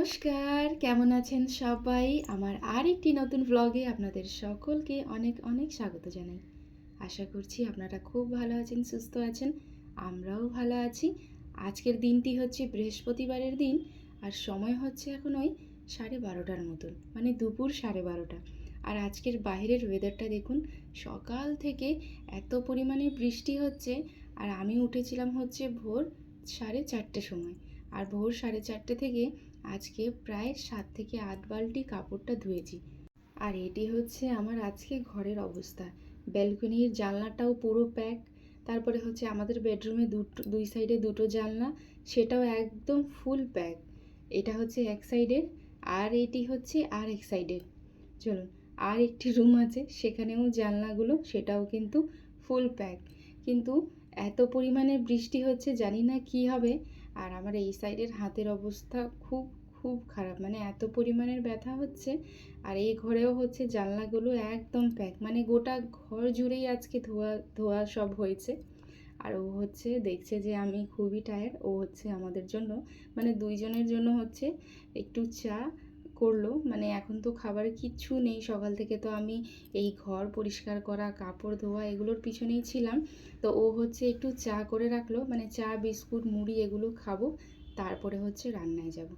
নমস্কার, কেমন আছেন সবাই? আমার আর একটি নতুন ব্লগে আপনাদের সকলকে অনেক অনেক স্বাগত জানাই। আশা করছি আপনারা খুব ভালো আছেন, সুস্থ আছেন, আমরাও ভালো আছি। আজকের দিনটি হচ্ছে বৃহস্পতিবারের দিন, আর সময় হচ্ছে এখন ওই সাড়ে বারোটার মতন মানে দুপুর সাড়ে বারোটা। আর আজকের বাইরের ওয়েদারটা দেখুন, সকাল থেকে এত পরিমাণে বৃষ্টি হচ্ছে, আর আমি উঠেছিলাম হচ্ছে ভোর সাড়ে চারটে সময়। আর ভোর সাড়ে চারটে থেকে আজকে প্রায় সাত থেকে আট বালতি কাপড়টা ধুয়েছি। আর এটি হচ্ছে আমার আজকে ঘরের অবস্থা। ব্যালকনির জানলাটাও পুরো প্যাক, তারপরে হচ্ছে আমাদের বেডরুমে দুটো, দুই সাইডে দুটো জানলা, সেটাও একদম ফুল প্যাক। এটা হচ্ছে এক সাইডের, আর এটি হচ্ছে আর এক সাইডের। চলুন, আর একটি রুম আছে, সেখানেও জানলাগুলো, সেটাও কিন্তু ফুল প্যাক। কিন্তু এত পরিমাণে বৃষ্টি হচ্ছে, জানি না কি হবে। আর আমার এই সাইডের হাতের অবস্থা খুব খুব খারাপ। মানে এত পরিমাণের ব্যথা হচ্ছে আর এই ঘরেও হচ্ছে জানলাগুলো একদম প্যাক মানে গোটা ঘর জুড়েই আজকে ধোয়া ধোয়া সব হয়েছে। আর ও হচ্ছে দেখছে যে আমি খুবই টায়ার্ড ও হচ্ছে আমাদের জন্য মানে দুইজনের জন্য হচ্ছে একটু চা করল। মানে এখন তো খাবার কিচ্ছু নেই, সকাল থেকে তো আমি এই ঘর পরিষ্কার করা, কাপড় ধোয়া এগুলোর পিছনেই ছিলাম। তো ও হচ্ছে একটু চা করে রাখল মানে চা, বিস্কুট, মুড়ি এগুলো খাব, তারপরে হচ্ছে রান্নায় যাব।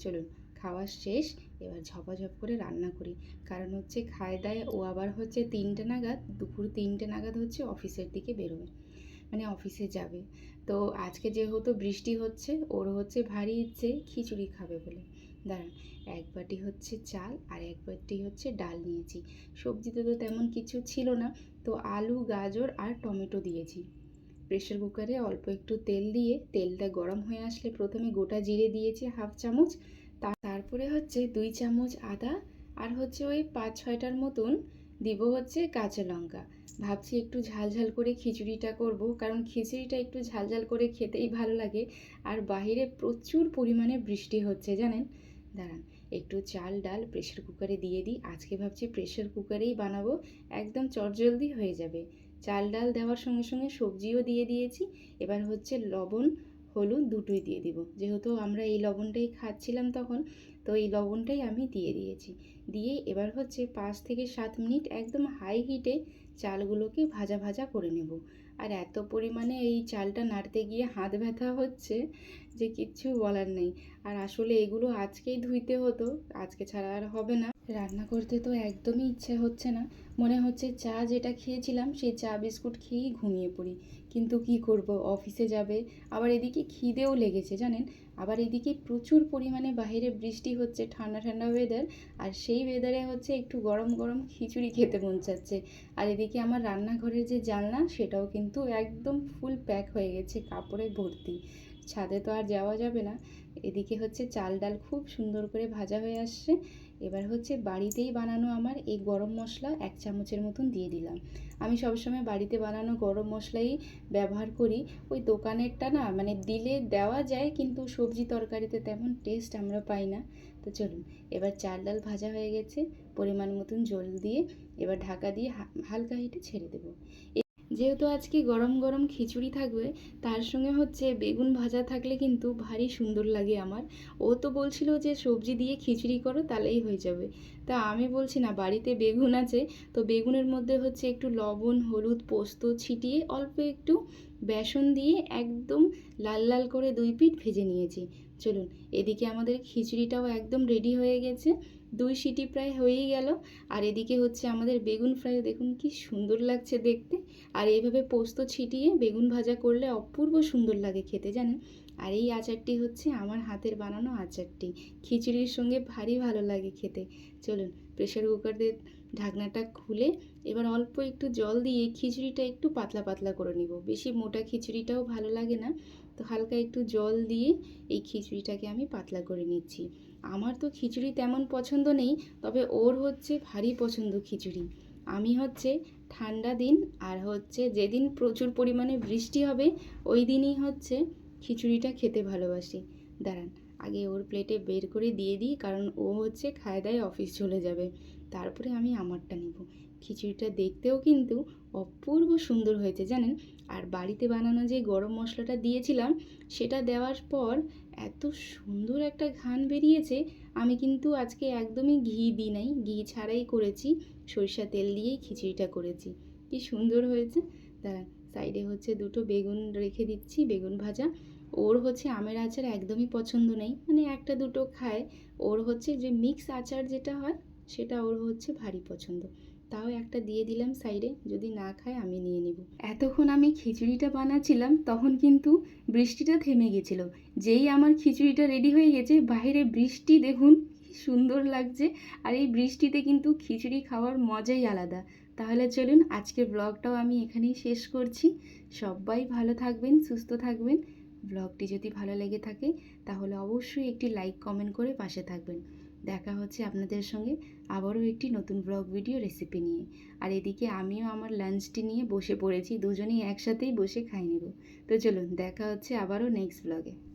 চলুন, খাওয়া শেষ, এবার ঝপাঝপ করে রান্না করি। কারণ হচ্ছে খায় দায় ও আবার হচ্ছে তিনটে নাগাদ, দুপুর তিনটে নাগাদ হচ্ছে অফিসের দিকে বেরোবে। মানে অফিসে যাবে। তো আজকে যেহেতু বৃষ্টি হচ্ছে, ওর হচ্ছে ভারী ইচ্ছে খিচুড়ি খাবে বলে। দাঁড়ান, এক বাটি হচ্ছে চাল আর এক বাটি হচ্ছে ডাল নিয়েছি। সবজিতে তো তেমন কিছু ছিল না, তো আলু, গাজর আর টমেটো দিয়েছি। প্রেশার কুকারে অল্প একটু তেল দিয়ে তেলটা গরম হয়ে আসলে প্রথমে গোটা জিরে দিয়েছি হাফ চামচ তারপরে হচ্ছে দুই চামচ আদা আর হচ্ছে ওই পাঁচ ছয়টার মতন দিব হচ্ছে কাঁচা লঙ্কা। ভাবছি একটু ঝাল ঝাল করে খিচুড়িটা করব, কারণ খিচুড়িটা একটু ঝাল ঝাল করে খেতেই ভালো লাগে আর বাইরে প্রচুর পরিমাণে বৃষ্টি হচ্ছে, জানেন? দাঁড়ান, একটু চাল ডাল প্রেশার কুকারে দিয়ে দিই, আজকে ভাবছি প্রেশার কুকারেই বানাবো, একদম চটজলদি হয়ে যাবে। চাল ডাল দেওয়ার সঙ্গে সঙ্গে সবজিও দিয়ে দিয়েছি। এবার হচ্ছে লবণ, হলুদ দুটোই দিয়ে দিব। যেহেতু আমরা এই লবণটাই খাচ্ছিলাম তখন, তো এই লবণটাই আমি দিয়ে দিয়েছি। দিয়ে এবার হচ্ছে পাঁচ থেকে সাত মিনিট একদম হাই হিটে চালগুলোকে ভাজা ভাজা করে নেব। আর এত পরিমাণে এই চালটা নাড়তে গিয়ে হাত ব্যথা হচ্ছে যে কিচ্ছু বলার নেই। আর আসলে এগুলো আজকেই ধুইতে হতো, আজকে ছাড়া আর হবে না। রান্না করতে তো একদমই ইচ্ছে হচ্ছে না। মনে হচ্ছে চা যেটা খেয়েছিলাম, সেই চা বিস্কুট খেয়েই ঘুমিয়ে পড়ি। কিন্তু কি করব? অফিসে যাবে, আবার এদিকে খিদেও লেগেছে, জানেন? আবার এদিকে প্রচুর পরিমাণে বাইরে বৃষ্টি হচ্ছে, ঠান্ডা ঠান্ডা ওয়েদার আর সেই ওয়েদারে হচ্ছে একটু গরম গরম খিচুড়ি খেতে মন চাচ্ছে। আর এদিকে আমার রান্নাঘরের যে জানলা, সেটাও কিন্তু একদম ফুল প্যাক হয়ে গেছে, কাপড়ে ভর্তি। ছাদে তো আর যাওয়া যাবে না। এদিকে হচ্ছে চাল ডাল খুব সুন্দর করে ভাজা হয়ে আসছে। এবার হচ্ছে বাড়িতেই বানানো আমার এই গরম মশলা এক চামচের মতন দিয়ে দিলাম। আমি সবসময় বাড়িতে বানানো গরম মশলাই ব্যবহার করি। ওই দোকানেরটা না মানে দিলে দেওয়া যায় কিন্তু সবজি তরকারিতে তেমন টেস্ট আমরা পাই না। তো চলুন, এবার চাল ডাল ভাজা হয়ে গেছে। পরিমাণ মতন জল দিয়ে এবার ঢাকা দিয়ে হালকা হিটে ছেড়ে দেবো। যেহেতু আজকে গরম গরম খিচুড়ি থাকবে, তার সঙ্গে হচ্ছে বেগুন ভাজা থাকলে কিন্তু ভারী সুন্দর লাগে আমার। ও তো বলছিল যে সবজি দিয়ে খিচুড়ি করো তাহলেই হয়ে যাবে। তা আমি বলছি না, বাড়িতে বেগুন আছে, তো বেগুনের মধ্যে হচ্ছে একটু লবণ, হলুদ, পোস্ত ছিটিয়ে অল্প একটু বেসন দিয়ে একদম লাল লাল করে দুই পিঠ ভেজে নিয়েছি। চলুন, এদিকে আমাদের খিচুড়িটাও একদম রেডি হয়ে গেছে। দুই সিটি প্রায় হয়েই গেল। আর এদিকে হচ্ছে আমাদের বেগুন ফ্রাই দেখুন কি সুন্দর লাগছে দেখতে। আর এইভাবে পোস্ত ছিটিয়ে বেগুন ভাজা করলে অপূর্ব সুন্দর লাগে খেতে, জানেন? আর এই আচারটি হচ্ছে আমার হাতের বানানো আচারটি। খিচুড়ির সঙ্গে ভারী ভালো লাগে খেতে। চলুন প্রেশার কুকার দিয়ে ঢাকনাটা খুলে এবার অল্প একটু জল দিয়ে খিচুড়িটা একটু পাতলা পাতলা করে নিব। বেশি মোটা খিচুড়িটাও ভালো লাগে না। তো হালকা একটু জল দিয়ে এই খিচুড়িটাকে আমি পাতলা করে নিচ্ছি। আমার তো খিচুড়ি তেমন পছন্দ নেই, তবে ওর হচ্ছে ভারী পছন্দ খিচুড়ি। আমি হচ্ছে ঠান্ডা দিন আর হচ্ছে যেদিন প্রচুর পরিমাণে বৃষ্টি হবে, ওই দিনই হচ্ছে খিচুড়িটা খেতে ভালোবাসি। দাঁড়ান, আগে ওর প্লেটে বের করে দিয়ে দিই, কারণ ও হচ্ছে খায় দায় অফিস চলে যাবে। তারপরে আমি আমারটা নেব। খিচুড়িটা দেখতেও কিন্তু অপূর্ব সুন্দর হয়েছে, জানেন? আর বাড়িতে বানানো যে গরম মশলাটা দিয়েছিলাম, সেটা দেওয়ার পর এত সুন্দর একটা ঘ্রাণ বেরিয়েছে, আমি কিন্তু আজকে একদমই ঘি দিই নাই, ঘি ছাড়াই করেছি, সরিষা তেল দিয়েই খিচুড়িটা করেছি। কি সুন্দর হয়েছে। দাঁড়ান, সাইডে হচ্ছে দুটো বেগুন রেখে দিচ্ছি, বেগুন ভাজা। ওর হচ্ছে আমের আচার একদমই পছন্দ নেই মানে একটা দুটো খায়। ওর হচ্ছে যে মিক্স আচার যেটা হয়, সেটা ওর হচ্ছে ভারী পছন্দ। তাও একটা দিয়ে দিলাম সাইডে, যদি না খায় আমি নিয়ে নিব। এতক্ষণ আমি খিচুড়িটা বানাচ্ছিলাম, তখন কিন্তু বৃষ্টিটা থেমে গেছিল। যেই আমার খিচুড়িটা রেডি হয়ে গেছে বাইরে বৃষ্টি দেখুন সুন্দর লাগছে। আর এই বৃষ্টিতে কিন্তু খিচুড়ি খাওয়ার মজাই আলাদা। তাহলে চলুন, আজকের ব্লগটাও আমি এখানেই শেষ করছি। সবাই ভালো থাকবেন, সুস্থ থাকবেন। ব্লগটি যদি ভালো লেগে থাকে, তাহলে অবশ্যই একটি লাইক কমেন্ট করে পাশে থাকবেন। দেখা হচ্ছে আপনাদের সঙ্গে আবারও একটি নতুন ব্লগ ভিডিও রেসিপি নিয়ে। আর এদিকে আমিও আমার লাঞ্চটি নিয়ে বসে পড়েছি, দুজনেই একসাথেই বসে খাই নেব। তো চলুন, দেখা হচ্ছে আবারও নেক্সট ব্লগে